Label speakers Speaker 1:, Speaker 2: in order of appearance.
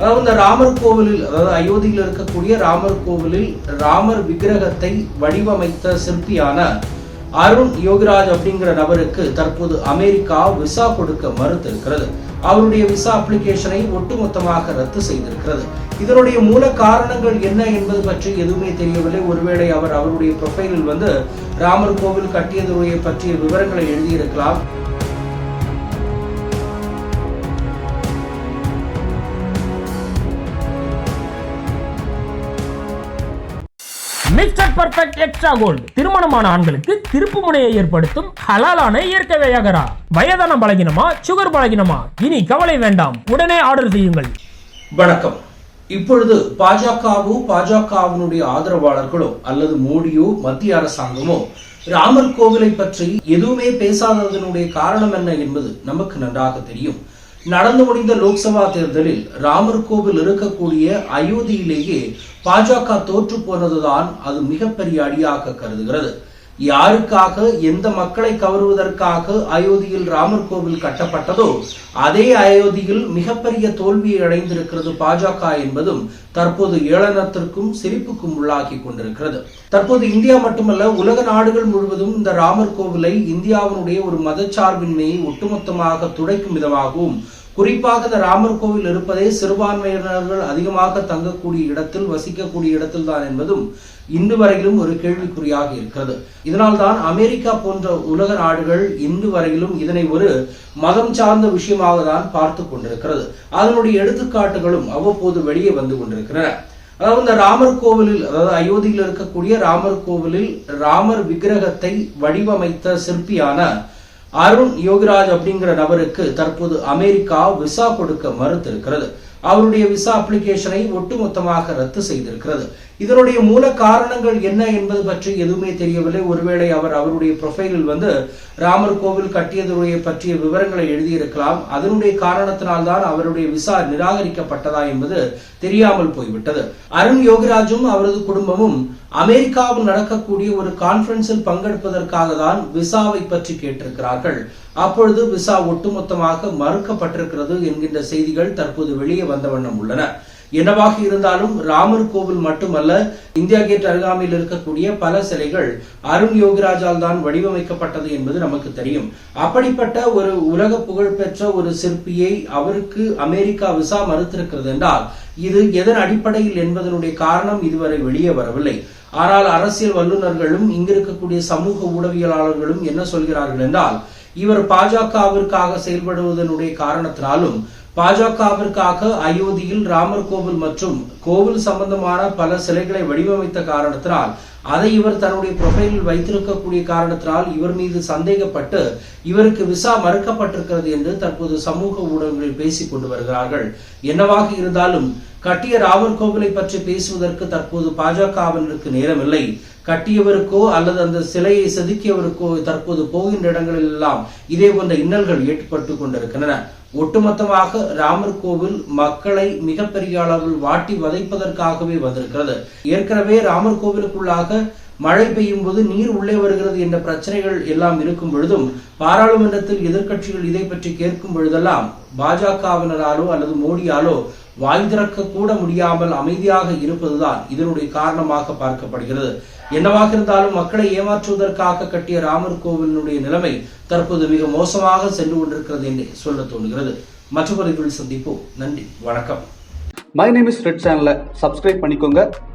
Speaker 1: அதாவது இந்த ராமர் கோவிலில் அதாவது அயோத்தியில் இருக்கக்கூடிய ராமர் கோவிலில் ராமர் விக்கிரகத்தை வடிவமைத்த சிற்பியான அருண் யோகிராஜ் அப்படிங்கிற நபருக்கு தற்போது அமெரிக்கா விசா கொடுக்க மறுத்திருக்கிறது. அவருடைய விசா அப்ளிகேஷனை ஒட்டுமொத்தமாக ரத்து செய்திருக்கிறது. இதனுடைய மூல காரணங்கள் என்ன என்பது பற்றி எதுவுமே தெரியவில்லை. ஒருவேளை அவர் அவருடைய ப்ரொஃபைலில் வந்து ராமர் கோவில் கட்டியதுடைய பற்றிய விவரங்களை எழுதியிருக்கலாம்.
Speaker 2: மிஸ்டர் பர்ஃபெக்ட் எக்ஸ்ட்ரா கோல்டு திருமணமான ஆண்களுக்கு திருப்பு முனையை ஏற்படுத்தும் ஹலாலான இயற்கை வியாகரா. வயதான பலகினமா சுகர் பலகினமா? இனி கவலை வேண்டாம். உடனே ஆர்டர் செய்யுங்கள்.
Speaker 1: வணக்கம். இப்பொழுது பாஜகவும் பாஜகவினுடைய ஆதரவாளர்களோ அல்லது மோடியோ மத்திய அரசாங்கமோ ராமர் கோவிலை பற்றி எதுவுமே பேசாததனுடைய காரணம் என்ன என்பது நமக்கு நன்றாக தெரியும். நடந்து முடிந்த லோக்சபா தேர்தலில் ராமர் கோவில் இருக்கக்கூடிய அயோத்தியிலேயே பாஜக தோற்று போனதுதான் அது மிகப்பெரிய அடியாக கருதுகிறது. யாருக்காக எந்த மக்களை கவருவதற்காக அயோத்தியில் ராமர் கோவில் கட்டப்பட்டதோ அதே அயோத்தியில் மிகப்பெரிய தோல்வியை அடைந்திருக்கிறது பாஜக என்பதும் தற்போது ஏளனத்திற்கும் சிரிப்புக்கும் உள்ளாகி கொண்டிருக்கிறது. தற்போது இந்தியா மட்டுமல்ல உலக நாடுகள் முழுவதும் இந்த ராமர் கோவிலை இந்தியாவினுடைய ஒரு மதச்சார்பின்மையை ஒட்டுமொத்தமாக துடைக்கும் விதமாகவும் குறிப்பாக இந்த ராமர் கோவில் இருப்பதே சிறுபான்மையினர்கள் அதிகமாக தங்கக்கூடிய இடத்தில் வசிக்கக்கூடிய இடத்தில் தான் என்பதும் இன்று வரையிலும் ஒரு கேள்விக்குறியாக இருக்கிறது. இதனால்தான் அமெரிக்கா போன்ற உலக நாடுகள் இன்று வரையிலும் இதனை ஒரு மதம் சார்ந்த விஷயமாக தான் பார்த்து கொண்டிருக்கிறது. அதனுடைய எடுத்துக்காட்டுகளும் அவ்வப்போது வெளியே வந்து கொண்டிருக்கிறன அதாவது இந்த ராமர் கோவிலில் அதாவது அயோத்தியில் இருக்கக்கூடிய ராமர் கோவிலில் ராமர் விக்கிரகத்தை வடிவமைத்த சிற்பியான அருண் யோகிராஜ் அப்படிங்கிற நபருக்கு தற்போது அமெரிக்கா விசா கொடுக்க மறுத்திருக்கிறது. அவருடைய விசா அப்ளிகேஷனை ஒட்டுமொத்தமாக ரத்து செய்திருக்கிறது. இதனுடைய மூல காரணங்கள் என்ன என்பது பற்றி எதுவுமே தெரியவில்லை. ஒருவேளை அவர் அவருடைய ப்ரொஃபைலில் வந்து ராமர் கோவில் கட்டியதுடைய பற்றிய விவரங்களை எழுதியிருக்கலாம். அதனுடைய காரணத்தினால்தான் அவருடைய விசா நிராகரிக்கப்பட்டதா என்பது தெரியாமல் போய்விட்டது. அருண் யோகிராஜும் அவரது குடும்பமும் அமெரிக்காவில் நடக்கக்கூடிய ஒரு கான்பரன்ஸில் பங்கெடுப்பதற்காக தான் விசாவை பற்றி கேட்டிருக்கிறார்கள். அப்பொழுது விசா ஒட்டுமொத்தமாக மறுக்கப்பட்டிருக்கிறது என்கின்ற செய்திகள் தற்போது வெளியே வந்த வண்ணம் உள்ளன. என்னவாக இருந்தாலும் ராமர் கோவில் மட்டுமல்ல இந்தியா கேட் அருகாமையில் இருக்கக்கூடிய பல சிலைகள் அருண் யோகிராஜால் தான் வடிவமைக்கப்பட்டது என்பது நமக்கு தெரியும். அப்படிப்பட்ட ஒரு உலக புகழ்பெற்ற ஒரு சிற்பியை அவருக்கு அமெரிக்கா விசா மறுத்திருக்கிறது என்றால் இது எதன் அடிப்படையில் என்பதனுடைய காரணம் இதுவரை வெளியே வரவில்லை. ஆனால் அரசியல் வல்லுநர்களும் இங்கிருக்கக்கூடிய சமூக ஊடகவியலாளர்களும் என்ன சொல்கிறார்கள் என்றால் இவர் பாஜகவிற்காக செயல்படுவதனுடைய காரணத்தினாலும் பாஜகவிற்காக அயோத்தியில் ராமர் கோவில் மற்றும் கோவில் சம்பந்தமான பல சிலைகளை வடிவமைத்த காரணத்தினால் அதை இவர் தன்னுடைய ப்ரொஃபைலில் வைத்திருக்கக்கூடிய காரணத்தினால் இவர் மீது சந்தேகப்பட்டு இவருக்கு விசா மறுக்கப்பட்டிருக்கிறது என்று தற்போது சமூக ஊடகங்களில் பேசிக் கொண்டு வருகிறார்கள். என்னவாக இருந்தாலும் கட்டிய ராமர் கோவிலை பற்றி பேசுவதற்கு தற்போது பாஜகவினருக்கு நேரமில்லை. கட்டியவருக்கோ அல்லது அந்த சிலையை செதுக்கியவருக்கோ தற்போது போகின்ற இடங்களில் எல்லாம் இதே போன்ற இன்னல்கள் ஏற்பட்டு கொண்டிருக்கின்றன. ஒட்டுமொத்தமாக ராமர் கோவில் மக்களை மிகப்பெரிய அளவில் வாட்டி வதைப்பதற்காகவே வந்திருக்கிறது. ஏற்கனவே ராமர் கோவிலுக்குள்ளாக மழை பெய்யும் போது நீர் உள்ளே வருகிறது என்ற பிரச்சனைகள் எல்லாம் இருக்கும் பொழுதும் பாராளுமன்றத்தில் எதிர்க்கட்சிகள் இதை பற்றி கேட்கும் பொழுதெல்லாம் பாஜகவினராலோ அல்லது மோடியாலோ வாய் திறக்க கூட முடியாமல் அமைதியாக இருப்பதுதான் இதனுடைய காரணமாக பார்க்கப்படுகிறது. என்னவாக இருந்தாலும் மக்களை ஏமாற்றுவதற்காக கட்டிய ராமர் கோவிலினுடைய நிலைமை தற்போது மிக மோசமாக சென்று கொண்டிருக்கிறது என்று சொல்ல தோணுகிறது மற்றவர்கள் சந்திப்போம். நன்றி. வணக்கம்.
Speaker 3: மை நேம் இஸ் ரெட் சேனலை சப்ஸ்கிரைப் பண்ணிக்கோங்க.